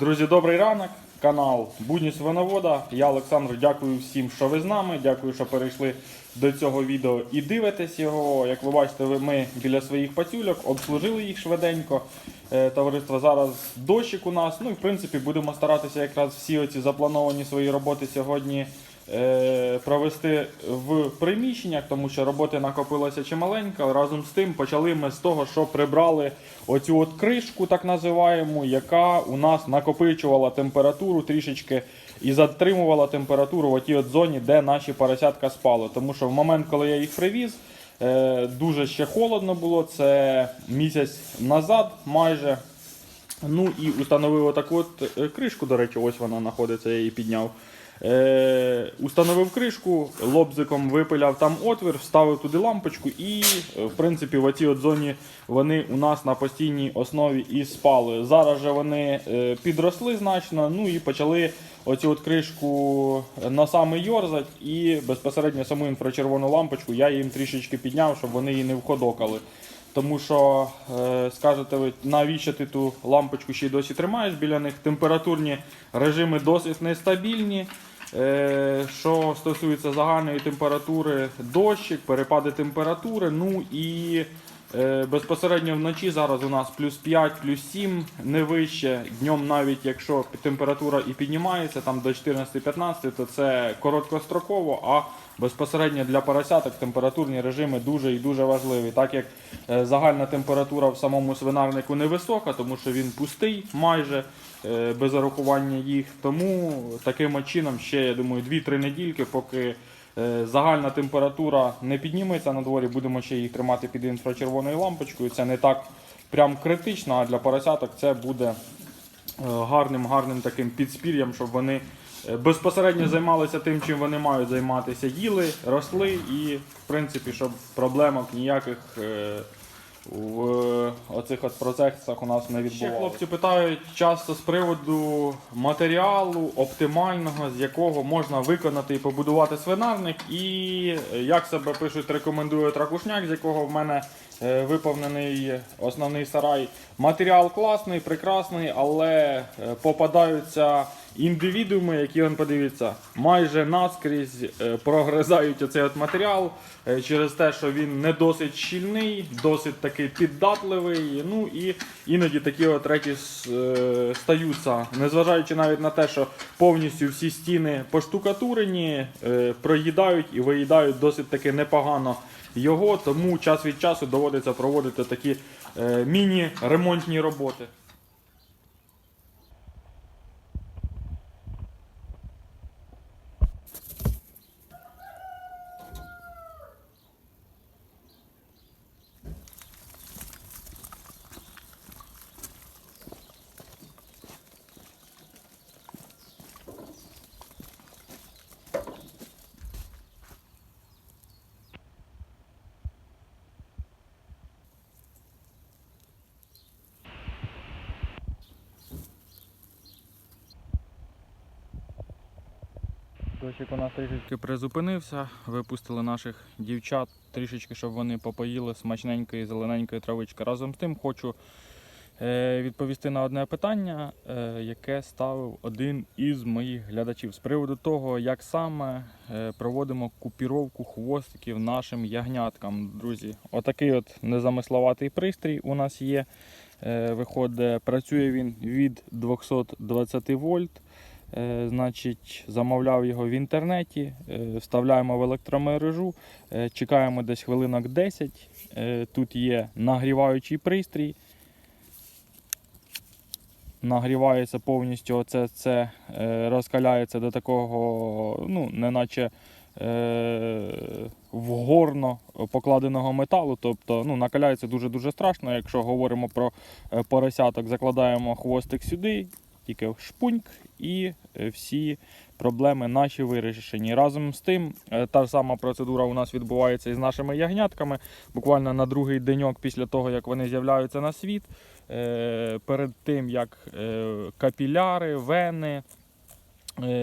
Друзі, добрий ранок. Канал Будні Свиновода. Я Олександр. Дякую всім, що ви з нами. Дякую, що перейшли до цього відео і дивитесь його. Як ви бачите, ми біля своїх пацюльок обслужили їх швиденько. Е, Товариство зараз дощик у нас. Ну і в принципі будемо старатися якраз всі оці заплановані свої роботи сьогодні провести в приміщеннях, тому що роботи накопилося чималенько. Разом з тим почали ми з того, що прибрали оцю от кришку, так називаємо, яка у нас накопичувала температуру трішечки і затримувала температуру в тій от зоні, де наші поросятка спали. Тому що в момент, коли я їх привіз, е, дуже ще холодно було. Це місяць назад майже. Ну і установив отаку от е, кришку, до речі, ось вона знаходиться, я її підняв. Е, установив кришку, лобзиком випиляв там отвір, вставив туди лампочку, і е, в принципі в оцій от зоні вони у нас на постійній основі і спали. Зараз же вони е, підросли значно, ну і почали оцю от кришку носами йорзать, і безпосередньо саму інфрачервону лампочку я їм трішечки підняв, щоб вони її не входокали. Тому що е, скажете ви, навіщо ти ту лампочку ще й досі тримаєш біля них? Температурні режими досить нестабільні. Е, що стосується загальної температури, дощик, перепади температури. Ну і безпосередньо вночі зараз у нас плюс 5, плюс 7, не вище. Днем навіть якщо температура і піднімається там до 14-15, то це короткостроково, а безпосередньо для поросяток температурні режими дуже і дуже важливі, так як е, загальна температура в самому свинарнику невисока, тому що він пустий майже е, без зарахування їх. Тому таким чином ще, я думаю, 2-3 недільки, поки е, загальна температура не підніметься на дворі, будемо ще їх тримати під інфрачервоною лампочкою. Це не так прям критично, а для поросяток це буде е, гарним, гарним таким підспір'ям, щоб вони е, безпосередньо займалися тим, чим вони мають займатися. Їли, росли і, в принципі, щоб проблемок ніяких. Е, В оцих от процесах у нас не відбувалося. Ще хлопці питають часто з приводу матеріалу оптимального, з якого можна виконати і побудувати свинарник, і е, як себе пишуть, рекомендують ракушняк, з якого в мене е, виповнений основний сарай. Матеріал класний, прекрасний, але е, попадаються індивідууми, які он подивіться, майже наскрізь е, прогризають оцей от матеріал е, через те, що він не досить щільний, досить такий піддатливий. Ну і іноді такі от речі е, стаються, незважаючи навіть на те, що повністю всі стіни поштукатурені, проїдають і виїдають досить таки непогано його, тому час від часу доводиться проводити такі міні-ремонтні роботи. Дощик у нас трішечки призупинився, випустили наших дівчат трішечки, щоб вони попоїли смачненької зелененької травички. Разом з тим хочу е, відповісти на одне питання, е, яке ставив один із моїх глядачів з приводу того, як саме е, проводимо купіровку хвостиків нашим ягняткам. Друзі, отакий от незамисловатий пристрій у нас є. Виходить, працює він від 220 вольт. Е, Значить, замовляв його в інтернеті, е, вставляємо в електромережу, е, чекаємо десь хвилинок 10. Е, Тут є нагріваючий пристрій. Нагрівається повністю оце це розкаляється до такого, ну, неначе вгорно покладеного металу. Тобто ну, накаляється дуже-дуже страшно. Якщо говоримо про поросяток, закладаємо хвостик сюди, тільки шпуньк, і е, всі проблеми наші вирішені. Разом з тим, е, та ж сама процедура у нас відбувається і з нашими ягнятками. Буквально на другий деньок після того, як вони з'являються на світ, е, перед тим як капіляри, вени.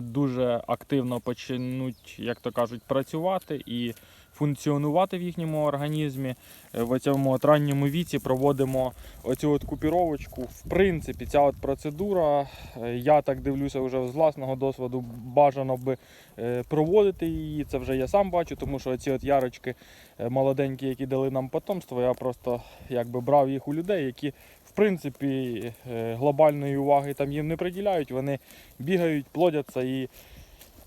Дуже активно почнуть, як то кажуть, працювати, і функціонувати в їхньому організмі. Е, В цьому от ранньому віці проводимо оцю от купіровочку. В принципі, ця от процедура, е, я так дивлюся вже з власного досвіду, бажано би е, проводити її. Це вже я сам бачу, тому що ці от ярочки молоденькі, які дали нам потомство, я просто якби брав їх у людей, які в принципі глобальної уваги там їм не приділяють. Вони бігають, плодяться і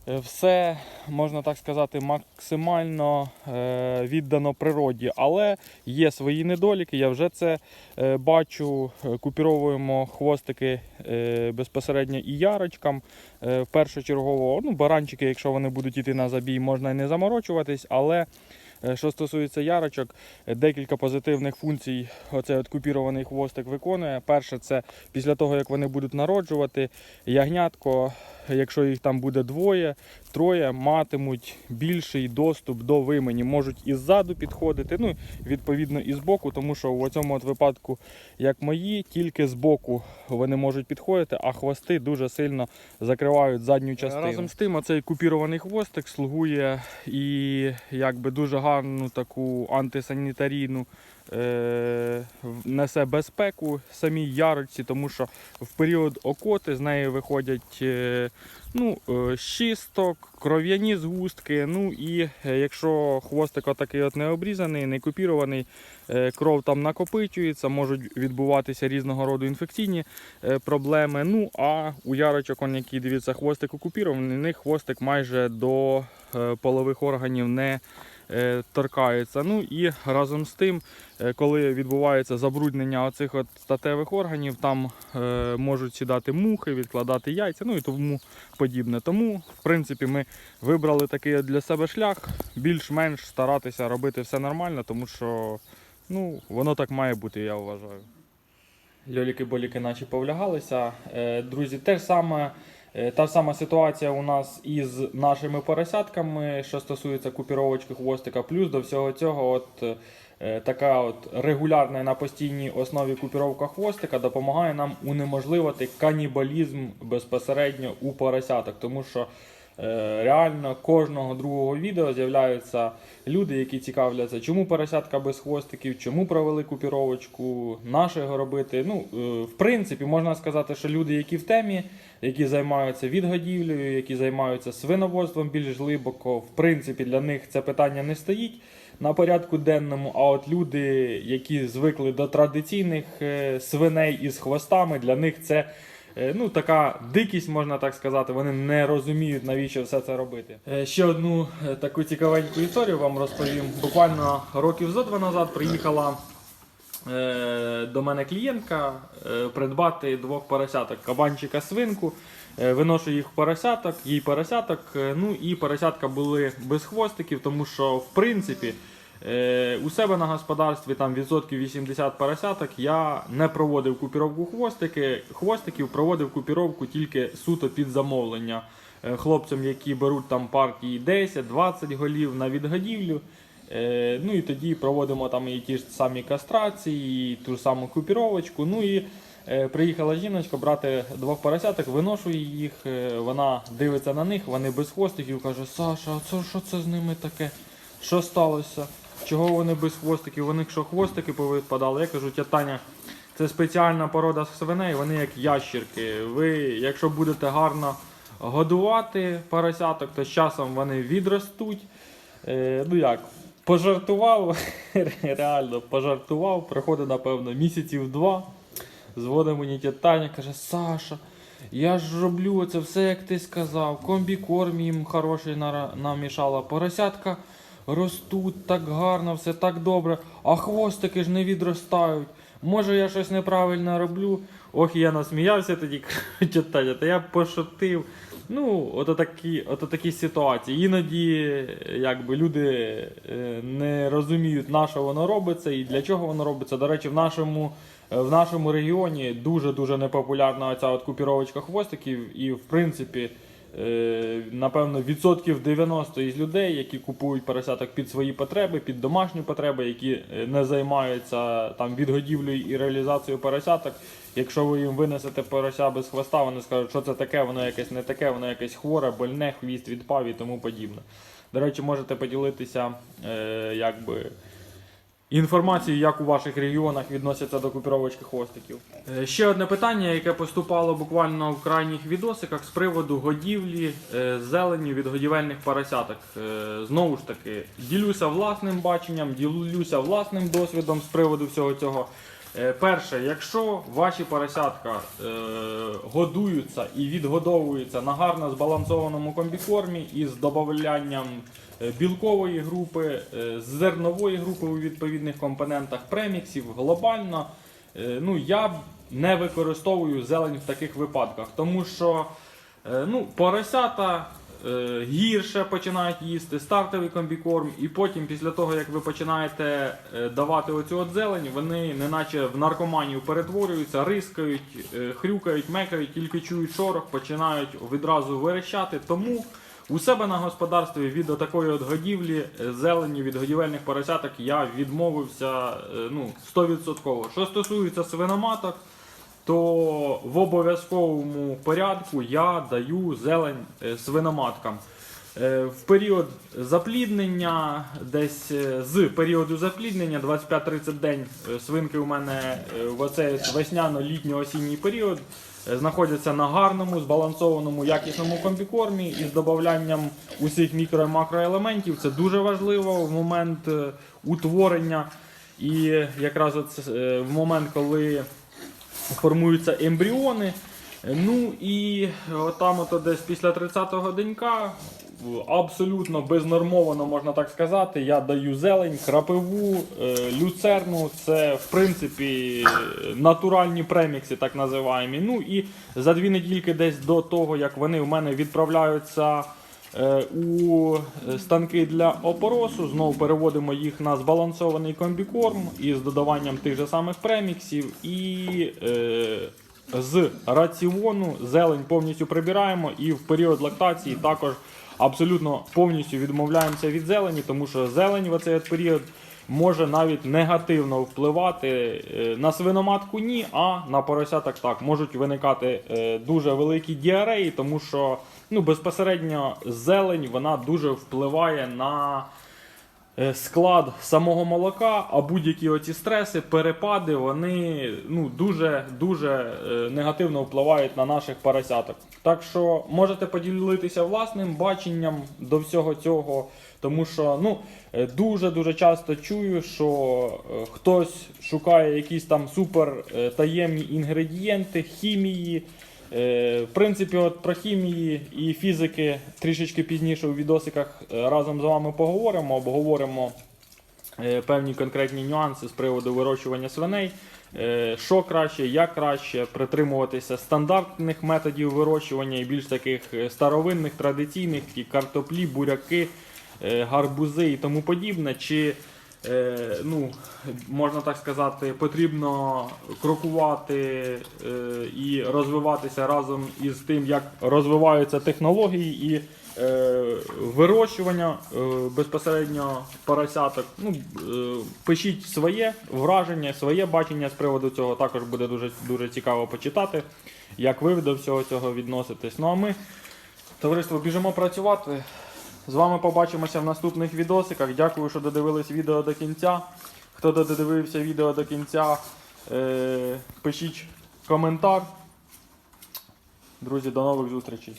все, можна так сказати, максимально е, віддано природі. Але є свої недоліки, я вже це е, бачу. Е, Купіровуємо хвостики е, безпосередньо і ярочкам. Е, першочергово, ну, баранчики, якщо вони будуть йти на забій, можна і не заморочуватись, але. е, Що стосується ярочок, е, декілька позитивних функцій оцей от купірований хвостик виконує. Перше, це після того, як вони будуть народжувати, ягнятко, якщо їх там буде двоє, троє, матимуть більший доступ до вимені. Можуть і ззаду підходити, ну, відповідно, і збоку, тому що в цьому от випадку, як мої, тільки збоку вони можуть підходити, а хвости дуже сильно закривають задню частину. Разом з тим, оцей купірований хвостик слугує і якби дуже гарну таку антисанітарійну е, несе безпеку самій ярочці, тому що в період окоти з неї виходять е, ну, е, щисток, кров'яні згустки. Ну і е, якщо хвостик отакий от не обрізаний, не купірований, е, кров там накопичується, можуть відбуватися різного роду інфекційні е, проблеми. Ну а у ярочок, які дивіться, хвостик окупірований, них хвостик майже до е, полових органів не е, торкається. Ну і разом з тим, е, коли відбувається забруднення оцих от статевих органів, там е, можуть сідати мухи, відкладати яйця, ну і тому подібне. Тому, в принципі, ми вибрали такий для себе шлях, більш-менш старатися робити все нормально, тому що ну, воно так має бути, я вважаю. Льоліки-боліки наші повлягалися. Друзі, те ж саме, та ж сама ситуація у нас із нашими поросятками, що стосується купіровочки хвостика. Плюс до всього цього, от е, така от регулярна на постійній основі купіровка хвостика допомагає нам унеможливити канібалізм безпосередньо у поросяток. Тому що Е, Реально кожного другого відео з'являються люди, які цікавляться, чому поросятка без хвостиків, чому провели купіровочку, наше робити. Ну, е, в принципі, можна сказати, що люди, які в темі, які займаються відгодівлею, які займаються свиноводством більш глибоко, в принципі, для них це питання не стоїть на порядку денному. А от люди, які звикли до традиційних е, свиней із хвостами, для них це. Е, Ну, така дикість, можна так сказати, вони не розуміють, навіщо все це робити. Е, Ще одну е, таку цікавеньку історію вам розповім. Буквально років зо два назад приїхала до мене клієнтка придбати двох поросяток, кабанчика свинку. Виношу їх в поросяток, їй поросяток. Ну і поросятка були без хвостиків, тому що в принципі. Е, у себе на господарстві там відсотків 80 поросяток я не проводив купіровку хвостики, хвостиків, проводив купіровку тільки суто під замовлення е, хлопцям, які беруть там партії 10-20 голів на відгодівлю. Е, ну і тоді проводимо там і ті ж самі кастрації, і ту ж саму купіровочку. Ну і приїхала жіночка брати двох поросяток, виношує їх, вона дивиться на них, вони без хвостиків, каже, Саша, а це, що це з ними таке? Що сталося? Чого вони без хвостиків? У них що хвостики повипадали? Я кажу, тя Таня, це спеціальна порода свиней, вони як ящірки. Ви, якщо будете гарно годувати поросяток, то з часом вони відростуть. Е, ну як, пожартував, реально пожартував, проходить, напевно, місяців два. Дзвонить мені тя Таня, каже, Саша, я ж роблю це все, як ти сказав. Комбікорм їм хороший намішала. Поросятка ростуть так гарно, все так добре, а хвостики ж не відростають. Може я щось неправильно роблю. Ох, я насміявся тоді, Таня, та я пошутив. Ну, ото такі, ото такі ситуації. Іноді якби, люди е, не розуміють, на що воно робиться і для чого воно робиться. До речі, в нашому, е, в нашому регіоні дуже-дуже непопулярна оця от купіровочка хвостиків. І, в принципі, е, напевно, відсотків 90 із людей, які купують поросяток під свої потреби, під домашні потреби, які е, не займаються там відгодівлею і реалізацією поросяток. Якщо ви їм винесете порося без хвоста, вони скажуть, що це таке, воно якесь не таке, воно якесь хворе, больне, хвіст відпав і тому подібне. До речі, можете поділитися е, якби, інформацією, як у ваших регіонах відносяться до купіровочки хвостиків. Е, ще одне питання, яке поступало буквально в крайніх відосиках з приводу годівлі е, зелені від годівельних поросяток. Е, знову ж таки, ділюся власним баченням, ділюся власним досвідом з приводу всього цього. Е, Перше, якщо ваші поросятка е, годуються і відгодовуються на гарно збалансованому комбікормі із додаванням е, білкової групи, зернової групи у відповідних компонентах, преміксів глобально, ну я не використовую зелень в таких випадках, тому що ну, поросята гірше починають їсти стартовий комбікорм, і потім, після того, як ви починаєте е, давати оцю от зелень, вони неначе в наркоманію перетворюються, рискають, е, хрюкають, мекають, тільки чують шорох, починають відразу верещати. Тому у себе на господарстві від такої от годівлі е, зелені від годівельних поросяток я відмовився е, ну, 100%. Що стосується свиноматок, то в обов'язковому порядку я даю зелень е, свиноматкам. Е, В період запліднення, десь е, з періоду запліднення, 25-30 день свинки у мене в оцей весняно-літньо-осінній період знаходяться на гарному, збалансованому, якісному комбікормі із додаванням усіх мікро і макроелементів. Це дуже важливо в момент утворення. І якраз от, в момент, коли формуються ембріони. Ну і там от десь після 30-го денька абсолютно безнормовано, можна так сказати, я даю зелень, крапиву, е, люцерну. Це в принципі натуральні премікси, так називаємо. Ну і за дві недільки десь до того, як вони в мене відправляються. Е, У станки для опоросу. Знову переводимо їх на збалансований комбікорм із додаванням тих же самих преміксів. І е, з раціону зелень повністю прибираємо. І в період лактації також абсолютно повністю відмовляємося від зелені, тому що зелень в оцей от період може навіть негативно впливати е, на свиноматку ні, а на поросяток так. Можуть виникати е, дуже великі діареї, тому що ну, безпосередньо зелень вона дуже впливає на е, склад самого молока, а будь-які оці стреси, перепади, вони ну, дуже дуже е, негативно впливають на наших поросяток. Так що можете поділитися власним баченням до всього цього, тому що ну, е, дуже дуже часто чую, що е, хтось шукає якісь там супер таємні інгредієнти, хімії. Е, В принципі, от про хімії і фізики трішечки пізніше у відосиках е, разом з вами поговоримо, обговоримо е, певні конкретні нюанси з приводу вирощування свиней. Що краще, як краще притримуватися стандартних методів вирощування і більш таких старовинних, традиційних, і картоплі, буряки, гарбузи і тому подібне. Чи ну, можна так сказати, потрібно крокувати е, і розвиватися разом із тим, як розвиваються технології і е, вирощування е, безпосередньо поросяток. Ну, е, пишіть своє враження, своє бачення з приводу цього. Також буде дуже, дуже цікаво почитати, як ви до всього цього відноситесь. Ну а ми, товариство, біжимо працювати. З вами побачимося в наступних відосиках. Дякую, що додивились відео до кінця. Хто додивився відео до кінця, е, пишіть коментар. Друзі, до нових зустрічей.